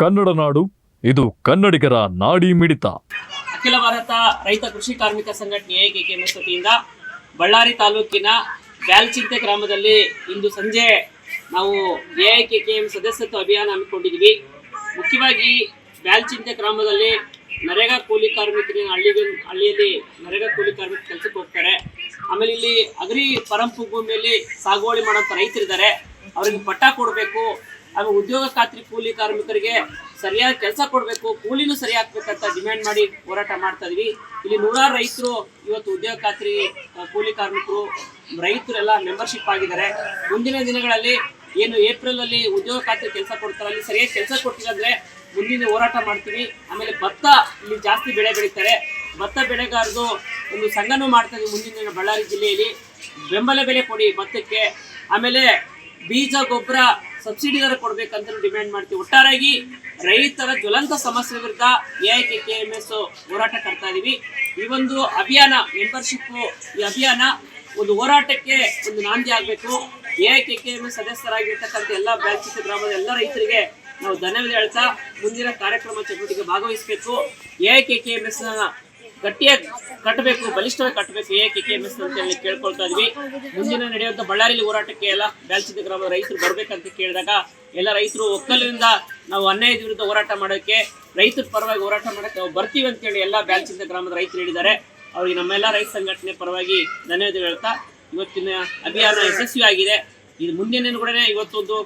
ಕನ್ನಡ ನಾಡು, ಇದು ಕನ್ನಡಿಗರ ನಾಡಿ ಮಿಡಿತ. ಅಖಿಲ ಭಾರತ ರೈತ ಕೃಷಿ ಕಾರ್ಮಿಕ ಸಂಘಟನೆ ಎಕೆಎಂಎಸ್ ವತಿಯಿಂದ ಬಳ್ಳಾರಿ ತಾಲೂಕಿನ ಬ್ಯಾಲ್ಚಿಂತೆ ಗ್ರಾಮದಲ್ಲಿ ಇಂದು ಸಂಜೆ ನಾವು ಎಐಕೆಕೆಎಂ ಸದಸ್ಯತ್ವ ಅಭಿಯಾನ ಹಮ್ಮಿಕೊಂಡಿದ್ದೀವಿ. ಮುಖ್ಯವಾಗಿ ಬ್ಯಾಲ್ಚಿಂತೆ ಗ್ರಾಮದಲ್ಲಿ ನರೇಗಾ ಕೂಲಿ ಕಾರ್ಮಿಕರಿಗೆ ಹಳ್ಳಿ ಹಳ್ಳಿಯಲ್ಲಿ ನರೇಗಾ ಕೂಲಿ ಕಾರ್ಮಿಕ ಕೆಲಸಕ್ಕೆ ಹೋಗ್ತಾರೆ. ಆಮೇಲೆ ಇಲ್ಲಿ ಅಗ್ರಿ ಪರಂಪು ಭೂಮಿಯಲ್ಲಿ ಸಾಗುವಳಿ ಮಾಡೋಂಥ ರೈತರಿದ್ದಾರೆ. ಅವರಿಗೆ ಪಟ್ಟ ಕೊಡಬೇಕು. ಆಮೇಲೆ ಉದ್ಯೋಗ ಖಾತ್ರಿ ಕೂಲಿ ಕಾರ್ಮಿಕರಿಗೆ ಸರಿಯಾದ ಕೆಲಸ ಕೊಡಬೇಕು, ಕೂಲಿನೂ ಸರಿ ಹಾಕ್ಬೇಕಂತ ಡಿಮ್ಯಾಂಡ್ ಮಾಡಿ ಹೋರಾಟ ಮಾಡ್ತಾ ಇದೀವಿ. ಇಲ್ಲಿ ನೂರಾರು ರೈತರು ಇವತ್ತು ಉದ್ಯೋಗ ಖಾತ್ರಿ ಕೂಲಿ ಕಾರ್ಮಿಕರು, ರೈತರೆಲ್ಲ ಮೆಂಬರ್ಶಿಪ್ ಆಗಿದ್ದಾರೆ. ಮುಂದಿನ ದಿನಗಳಲ್ಲಿ ಏನು ಏಪ್ರಿಲ್ ಅಲ್ಲಿ ಉದ್ಯೋಗ ಖಾತ್ರಿ ಕೆಲಸ ಕೊಡ್ತಾರೆ, ಅಲ್ಲಿ ಸರಿಯಾಗಿ ಕೆಲಸ ಕೊಟ್ಟಿಲ್ಲ ಮುಂದಿನ ಹೋರಾಟ ಮಾಡ್ತೀವಿ. ಆಮೇಲೆ ಭತ್ತ ಇಲ್ಲಿ ಜಾಸ್ತಿ ಬೆಳೆ ಬೆಳೀತಾರೆ. ಭತ್ತ ಬೆಳೆಗಾರರು ಒಂದು ಸಂಘನೂ ಮಾಡ್ತಾ ಇದೀವಿ ಮುಂದಿನ ದಿನ ಬಳ್ಳಾರಿ ಜಿಲ್ಲೆಯಲ್ಲಿ. ಬೆಂಬಲ ಬೆಲೆ ಕೊಡಿ ಭತ್ತಕ್ಕೆ. ಆಮೇಲೆ ಬೀಜ ಗೊಬ್ಬರ ಸಬ್ಸಿಡಿ ದರ ಕೊಡ್ಬೇಕಂತ ಡಿಮ್ಯಾಂಡ್ ಮಾಡ್ತೀವಿ. ಒಟ್ಟಾರಾಗಿ ರೈತರ ಜ್ವಲಂತ ಸಮಸ್ಯೆ ವಿರುದ್ಧ ಎಐಕೆ ಕೆ ಎಂ ಎಸ್ ಹೋರಾಟ ಕರ್ತಾ ಇದೀವಿ. ಈ ಒಂದು ಅಭಿಯಾನ ಮೆಂಬರ್ಶಿಪ್ ಈ ಅಭಿಯಾನ ಒಂದು ಹೋರಾಟಕ್ಕೆ ಒಂದು ನಾಂದಿ ಆಗಬೇಕು. A I K K M S ಸದಸ್ಯರಾಗಿರ್ತಕ್ಕಂಥ ಎಲ್ಲ ಬ್ಯಾಂಕ್ ಗ್ರಾಮದ ಎಲ್ಲ ರೈತರಿಗೆ ನಾವು ಧನ್ಯವಾದ ಹೇಳ್ತಾ ಮುಂದಿನ ಕಾರ್ಯಕ್ರಮ ಚಟುವಟಿಕೆ ಭಾಗವಹಿಸಬೇಕು. ಎಐಕೆ ಕೆ ಎಂ ಎಸ್ ಗಟ್ಟಿಯಾಗಿ ಕಟ್ಟಬೇಕು, ಬಲಿಷ್ಠವಾಗಿ ಕಟ್ಟಬೇಕು, ಏಕೆ ಕೆ ಎಂ ಎಸ್ ಅಂತ ಹೇಳಿ ಕೇಳ್ಕೊಳ್ತಾ ಇದ್ವಿ. ಮುಂದಿನ ನಡೆಯುವಂತ ಬಳ್ಳಾರಿಲಿ ಹೋರಾಟಕ್ಕೆ ಎಲ್ಲ ಬ್ಯಾಲ್ಚಿದ ಗ್ರಾಮದ ರೈತರು ಬರ್ಬೇಕಂತ ಕೇಳಿದಾಗ ಎಲ್ಲ ರೈತರು ಒಕ್ಕಲಿನಿಂದ ನಾವು ಅನ್ಯಾಯದ ವಿರುದ್ಧ ಹೋರಾಟ ಮಾಡೋಕ್ಕೆ, ರೈತರ ಪರವಾಗಿ ಹೋರಾಟ ಮಾಡಕ್ಕೆ ನಾವು ಬರ್ತೀವಿ ಅಂತೇಳಿ ಎಲ್ಲ ಬ್ಯಾಲ್ಚಿದ ಗ್ರಾಮದ ರೈತರು ಹೇಳಿದ್ದಾರೆ. ಅವ್ರಿಗೆ ನಮ್ಮೆಲ್ಲ ರೈತ ಸಂಘಟನೆ ಪರವಾಗಿ ಧನ್ಯವಾದ ಹೇಳ್ತಾ, ಇವತ್ತಿನ ಅಭಿಯಾನ ಯಶಸ್ವಿಯಾಗಿದೆ. ಇದು ಮುಂದಿನ ಕೂಡ ಇವತ್ತೊಂದು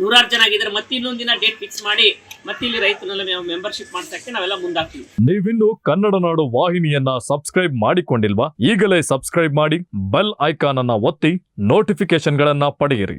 ನೂರಾರು ಜನ ಆಗಿದ್ದಾರೆ. ಮತ್ತೆ ಇನ್ನೊಂದು ದಿನ ಡೇಟ್ ಫಿಕ್ಸ್ ಮಾಡಿ ಮತ್ತೆ ಇಲ್ಲಿ ರೈತರಲ್ಲ ಮೆಂಬರ್ಶಿಪ್ ಮಾಡ್ಸಕ್ಕೆ ನಾವೆಲ್ಲ ಮುಂದಾಗ್ತೀವಿ. ನೀವಿನ್ನು ಕನ್ನಡ ನಾಡು ವಾಹಿನಿಯನ್ನ ಸಬ್ಸ್ಕ್ರೈಬ್ ಮಾಡಿಕೊಂಡಿಲ್ವಾ? ಈಗಲೇ ಸಬ್ಸ್ಕ್ರೈಬ್ ಮಾಡಿ ಬೆಲ್ ಐಕಾನ್ ಅನ್ನ ಒತ್ತಿ ನೋಟಿಫಿಕೇಶನ್ಗಳನ್ನ ಪಡೆಯಿರಿ.